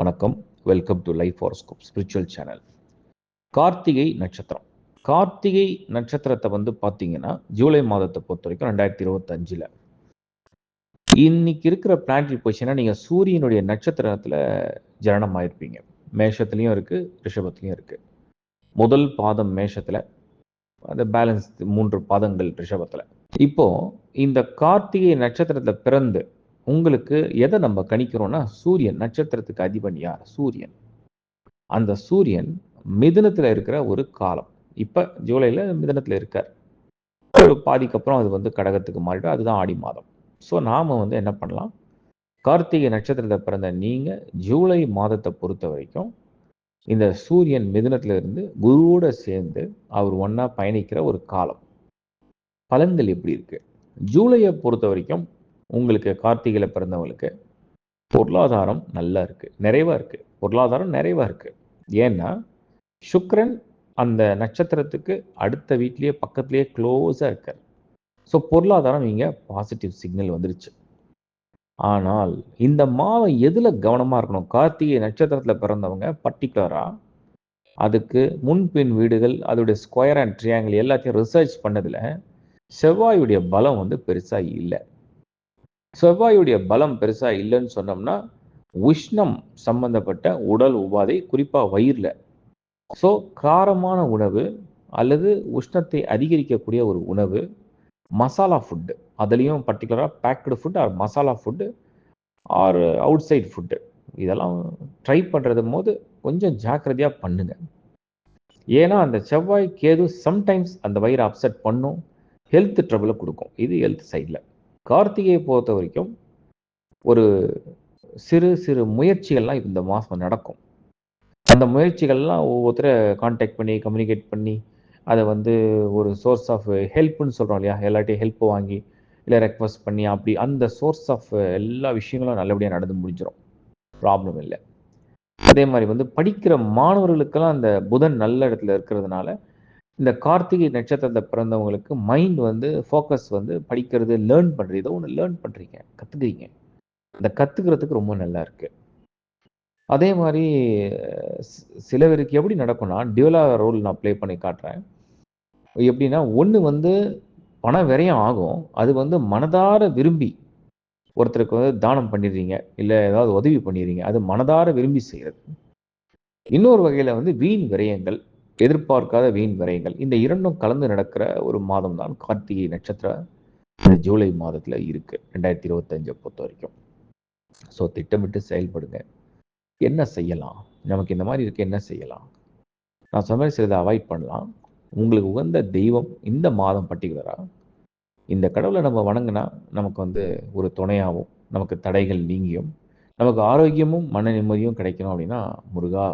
வணக்கம். Welcome to life horoscope spiritual channel Karthigai நட்சத்திரம். கார்த்திகை நட்சத்திரத்தை வந்து பார்த்தீங்கன்னா ஜூலை மாதத்தை பொறுத்த வரைக்கும் ரெண்டாயிரத்தி இருபத்தஞ்சில். இன்னைக்கு இருக்கிற பிளானட்டரி பொசிஷனாக நீங்கள் சூரியனுடைய நட்சத்திரத்தில் ஜனனம் ஆயிருப்பீங்க. மேஷத்துலேயும் இருக்குது ரிஷபத்துலேயும் இருக்குது முதல் பாதம் மேஷத்தில் அந்த பேலன்ஸ் மூன்று பாதங்கள் ரிஷபத்தில். இப்போ இந்த கார்த்திகை நட்சத்திரத்தில் பிறந்து உங்களுக்கு எதை நம்ம கணிக்கிறோம்னா சூரியன் நட்சத்திரத்துக்கு அதிபன் யார்? சூரியன். அந்த சூரியன் மிதனத்தில் இருக்கிற ஒரு காலம். இப்போ ஜூலையில் மிதனத்தில் இருக்கார். ஒரு பாதிக்கு அப்புறம் அது வந்து கடகத்துக்கு மாறிடும். அதுதான் ஆடி மாதம். ஸோ நாம் வந்து என்ன பண்ணலாம்? கார்த்திகை நட்சத்திரத்தை பிறந்த நீங்கள் ஜூலை மாதத்தை பொறுத்த வரைக்கும் இந்த சூரியன் மிதனத்திலிருந்து குருவோட சேர்ந்து அவர் ஒன்றா பயணிக்கிற ஒரு காலம். பலன்கள் எப்படி இருக்கு? ஜூலையை பொறுத்த வரைக்கும் உங்களுக்கு கார்த்திகையில் பிறந்தவங்களுக்கு பொருளாதாரம் நல்லா இருக்குது நிறைவாக இருக்குது பொருளாதாரம் நிறைவாக இருக்குது ஏன்னா சுக்ரன் அந்த நட்சத்திரத்துக்கு அடுத்த வீட்லேயே பக்கத்துலேயே க்ளோஸாக இருக்கார். ஸோ பொருளாதாரம் இங்கே பாசிட்டிவ் சிக்னல் வந்துருச்சு. ஆனால் இந்த மாதம் எதில் கவனமாக இருக்கணும்? கார்த்திகை நட்சத்திரத்தில் பிறந்தவங்க பர்டிகுலராக அதுக்கு முன்பின் வீடுகள் அதோடைய ஸ்கொயர் அண்ட் ட்ரியாங்கிள் எல்லாத்தையும் ரிசர்ச் பண்ணதில் செவ்வாயுடைய பலம் வந்து பெருசாக இல்லை. செவ்வாயுடைய பலம் பெருசாக இல்லைன்னு சொன்னோம்னா உஷ்ணம் சம்பந்தப்பட்ட உடல் உபாதை குறிப்பாக வயிறில். ஸோ காரமான உணவு அல்லது உஷ்ணத்தை அதிகரிக்கக்கூடிய ஒரு உணவு மசாலா ஃபுட்டு அதுலேயும் பர்டிகுலராக baked food are masala food are outside food இதெல்லாம் ட்ரை பண்ணுறது போது கொஞ்சம் ஜாக்கிரதையாக பண்ணுங்க. ஏன்னா அந்த செவ்வாய் கேது சம்டைம்ஸ் அந்த வயிறை அப்செட் பண்ணும். ஹெல்த் ட்ரபிளை கொடுக்கும். இது ஹெல்த் சைடில் கார்த்திகையை பொறுத்த வரைக்கும் ஒரு சிறு சிறு முயற்சிகள்லாம் இந்த மாதம் நடக்கும். அந்த முயற்சிகள்லாம் ஒவ்வொருத்தரை காண்டாக்ட் பண்ணி கம்யூனிகேட் பண்ணி அதை வந்து ஒரு சோர்ஸ் ஆஃப் ஹெல்ப்னு சொல்கிறோம் இல்லையா? எல்லாட்டையும் ஹெல்ப் வாங்கி இல்லை ரெக்வஸ்ட் பண்ணி அப்படி அந்த சோர்ஸ் ஆஃப் எல்லா விஷயங்களும் நல்லபடியாக நடந்து முடிஞ்சிடும் ப்ராப்ளம் இல்லை. அதே மாதிரி வந்து படிக்கிற மாணவர்களுக்கெல்லாம் அந்த புதன் நல்ல இடத்துல இருக்கிறதுனால இந்த கார்த்திகை நட்சத்திரத்தை பிறந்தவங்களுக்கு மைண்ட் வந்து ஃபோக்கஸ் வந்து படிக்கிறது லேர்ன் பண்ணுறது ஏதோ ஒன்று லேர்ன் பண்ணுறீங்க கற்றுக்குறீங்க அந்த கற்றுக்கிறதுக்கு ரொம்ப நல்லா இருக்கு. அதே மாதிரி சில பேருக்கு எப்படி நடக்கும்னா டியூலா ரோல் நான் ப்ளே பண்ணி காட்டுறேன். எப்படின்னா ஒன்று வந்து பண விரயம் ஆகும். அது வந்து மனதார விரும்பி ஒருத்தருக்கு வந்து தானம் பண்ணிடுறீங்க இல்லை ஏதாவது உதவி பண்ணிடுறீங்க அது மனதார விரும்பி செய்கிறது இன்னொரு வகையில் வந்து வீண் விரயங்கள். எதிர்பார்க்காத வீண் விரயங்கள். இந்த இரண்டும் கலந்து நடக்கிற ஒரு மாதம் தான் கார்த்திகை நட்சத்திரம் இந்த ஜூலை மாதத்தில் இருக்கு ரெண்டாயிரத்தி இருபத்தஞ்சை பொறுத்த வரைக்கும். ஸோ திட்டமிட்டு செயல்படுங்க. என்ன செய்யலாம்? நமக்கு இந்த மாதிரி இருக்கு என்ன செய்யலாம்? நான் சொன்ன மாதிரி சிலதை அவாய்ட் பண்ணலாம். உங்களுக்கு உகந்த தெய்வம் இந்த மாதம் பர்டிகுலராக இந்த கடவுளை நம்ம வணங்கினா நமக்கு வந்து ஒரு துணையாகவும் நமக்கு தடைகள் நீங்கியும் நமக்கு ஆரோக்கியமும் மன நிம்மதியும் கிடைக்கணும் அப்படின்னா முருகா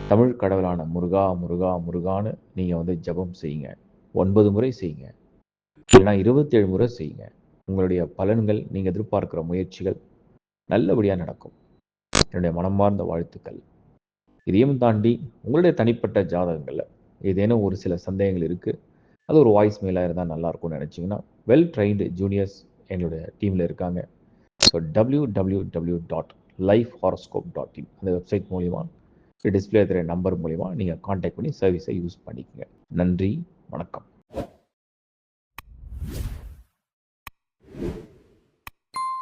தமிழ் கடவுளான முருகா முருகா முருகான்னு நீங்கள் வந்து ஜபம் செய்யுங்க. ஒன்பது முறை செய்யுங்க. இல்லைனா இருபத்தேழு முறை செய்யுங்க. உங்களுடைய பலன்கள் நீங்கள் எதிர்பார்க்குற முயற்சிகள் நல்லபடியாக நடக்கும். என்னுடைய மனமார்ந்த வாழ்த்துக்கள். இதையும் தாண்டி உங்களுடைய தனிப்பட்ட ஜாதகங்களில் ஏதேனும் ஒரு சில சந்தேகங்கள் இருக்குது அது ஒரு வாய்ஸ் மெயிலாக இருந்தால் நல்லாயிருக்கும்னு நினச்சிங்கன்னா வெல் ட்ரைன்டு ஜூனியர்ஸ் எங்களுடைய டீமில் இருக்காங்க. So W W W dot life horoscope dot in அந்த வெப்சைட் மூலிமா டிஸ்பிளே இருக்கிற நம்பர் மூலிமா நீங்கள் காண்டாக்ட் பண்ணி சர்வீஸை யூஸ் பண்ணிக்கோங்க. நன்றி வணக்கம்.